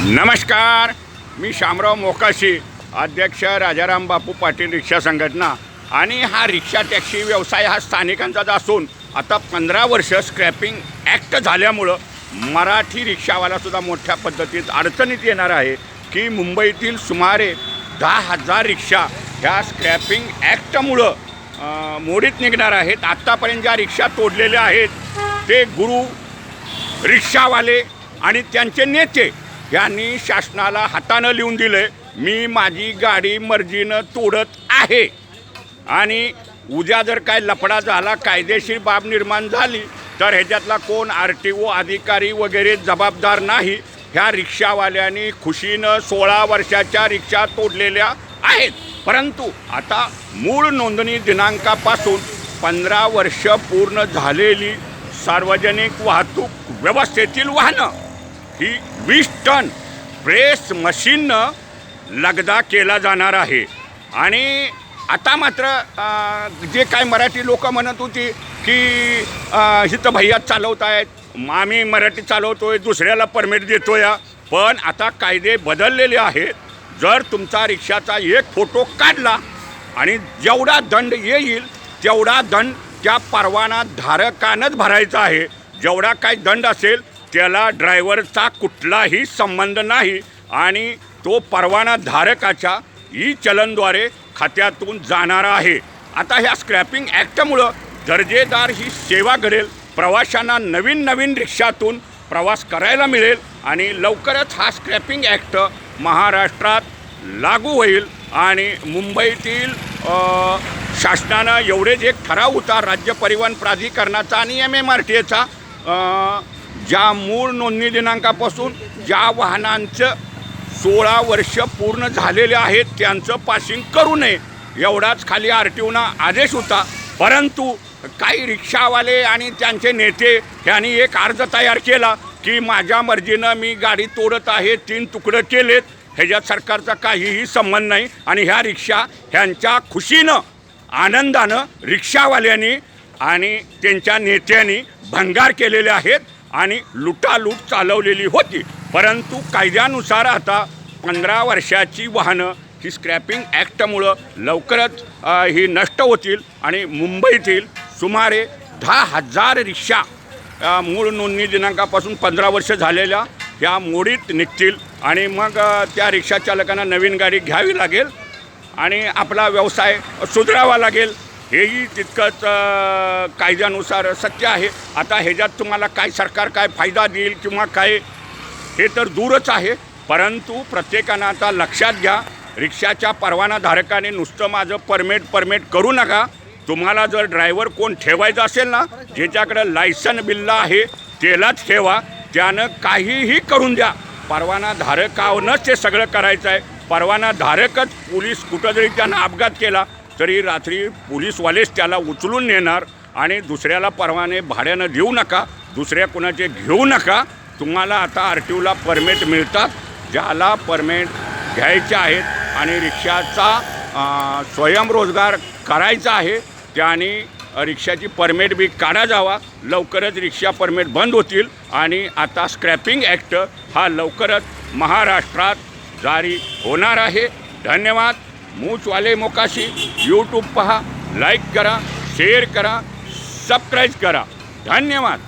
नमस्कार. मी शामराव मोकाशी अध्यक्ष राजाराम बापू पाटील रिक्षा संघटना. आणि हा रिक्षा टॅक्सी व्यवसाय हा स्थानिकांचाच असून आता पंधरा वर्ष स्क्रॅपिंग ॲक्ट झाल्यामुळं मराठी रिक्षावालासुद्धा मोठ्या पद्धतीत अडचणीत येणार आहे की मुंबईतील सुमारे दहा हजार रिक्षा ह्या स्क्रॅपिंग ॲक्टमुळं मोडीत निघणार आहेत. आत्तापर्यंत ज्या रिक्षा तोडलेल्या आहेत ते गुरु रिक्षावाले आणि त्यांचे नेते यांनी शासनाला हातानं लिहून दिले मी माझी गाडी मर्जीनं तोडत आहे. आणि उद्या जर काय लफडा झाला कायदेशीर बाब निर्माण झाली तर ह्याच्यातला कोण आर टी ओ अधिकारी वगैरे जबाबदार नाही ह्या रिक्षावाल्यांनी खुशीनं सोळा वर्षाच्या रिक्षा तोडलेल्या आहेत. परंतु आता मूळ नोंदणी दिनांकापासून पंधरा वर्ष पूर्ण झालेली सार्वजनिक वाहतूक व्यवस्थेतील वाहनं ही वीस टन प्रेस मशीननं लगदा केला जाणार आहे. आणि आता मात्र जे काय मराठी लोक म्हणत होती की हिथं भैयात चालवत आहेत आम्ही मराठी चालवतोय दुसऱ्याला परमिट देतोय पण आता कायदे बदललेले आहेत. जर तुमचा रिक्षाचा एक फोटो काढला आणि जेवढा दंड येईल तेवढा दंड त्या परवाना धारकानंच भरायचा आहे. जेवढा काय दंड असेल त्याला ड्रायव्हरचा कुठलाही संबंध नाही आणि तो परवाना धारकाच्या ई चलनद्वारे खात्यातून जाणारा आहे. आता ह्या स्क्रॅपिंग ॲक्टमुळं दर्जेदार ही सेवा घडेल प्रवाशांना नवीन नवीन रिक्षातून प्रवास करायला मिळेल आणि लवकरच हा स्क्रॅपिंग ॲक्ट महाराष्ट्रात लागू होईल आणि मुंबईतील शासनानं एवढेच एक ठराव होता राज्य परिवहन प्राधिकरणाचा आणि एम एम आर टी एचा ज्या मूळ नोंदणी दिनांकापासून ज्या वाहनांचं सोळा वर्ष पूर्ण झालेले आहेत त्यांचं पासिंग करू नये एवढाच खाली आर टी ओना आदेश होता. परंतु काही रिक्षावाले आणि त्यांचे नेते यांनी एक अर्ज तयार केला की माझ्या मर्जीनं मी गाडी तोडत आहे तीन तुकडं केलेत ह्याच्यात सरकारचा काहीही संबंध नाही आणि ह्या रिक्षा ह्यांच्या खुशीनं आनंदानं रिक्षावाल्यांनी आणि त्यांच्या नेत्यांनी भंगार केलेले आहेत. आणि लुटालूट चालवलेली होती. परंतु कायद्यानुसार आता पंधरा वर्षाची वाहनं ही स्क्रॅपिंग ॲक्टमुळं लवकरच ही नष्ट होतील आणि मुंबईतील सुमारे दहा हजार रिक्षा मूळ नोंदणी दिनांकापासून पंधरा वर्ष झालेल्या ह्या मोडीत निघतील आणि मग त्या रिक्षा चालकांना नवीन गाडी घ्यावी लागेल आणि आपला व्यवसाय सुधरावा लागेल. हेही तितकंच कायद्यानुसार सत्य आहे. आता ह्याच्यात तुम्हाला काय सरकार काय फायदा देईल किंवा काय हे तर दूरच आहे. परंतु प्रत्येकानं आता लक्षात घ्या रिक्षाच्या परवानाधारकाने नुसतं माझं परमिट परमिट करू नका. तुम्हाला जर ड्रायव्हर कोण ठेवायचा असेल ना ज्याच्याकडं लायसन बिल्ला आहे त्यालाच ठेवा. त्यानं काहीही करून द्या. परवानाधारकावरच ते सगळं करायचं आहे परवानाधारकच पोलीस कुठं जरी त्यानं अपघात केला. तरी रात्री पोलीसवालेच त्याला उचलून नेणार आणि दुसऱ्याला परवाने भाड्यानं देऊ नका दुसऱ्या कुणाचे घेऊ नका. तुम्हाला आता आर टी ओला परमिट मिळतात ज्याला परमिट घ्यायचे आहेत आणि रिक्षाचा स्वयंरोजगार करायचा आहे त्याने रिक्षाची परमिट बी काढा जावा. लवकरच रिक्षा परमिट बंद होतील आणि आता स्क्रॅपिंग ॲक्ट हा लवकरच महाराष्ट्रात जारी होणार आहे. धन्यवाद. मूचवाले मोकाशी यूट्यूब पहा लाईक करा शेअर करा सबस्क्राईब करा. धन्यवाद.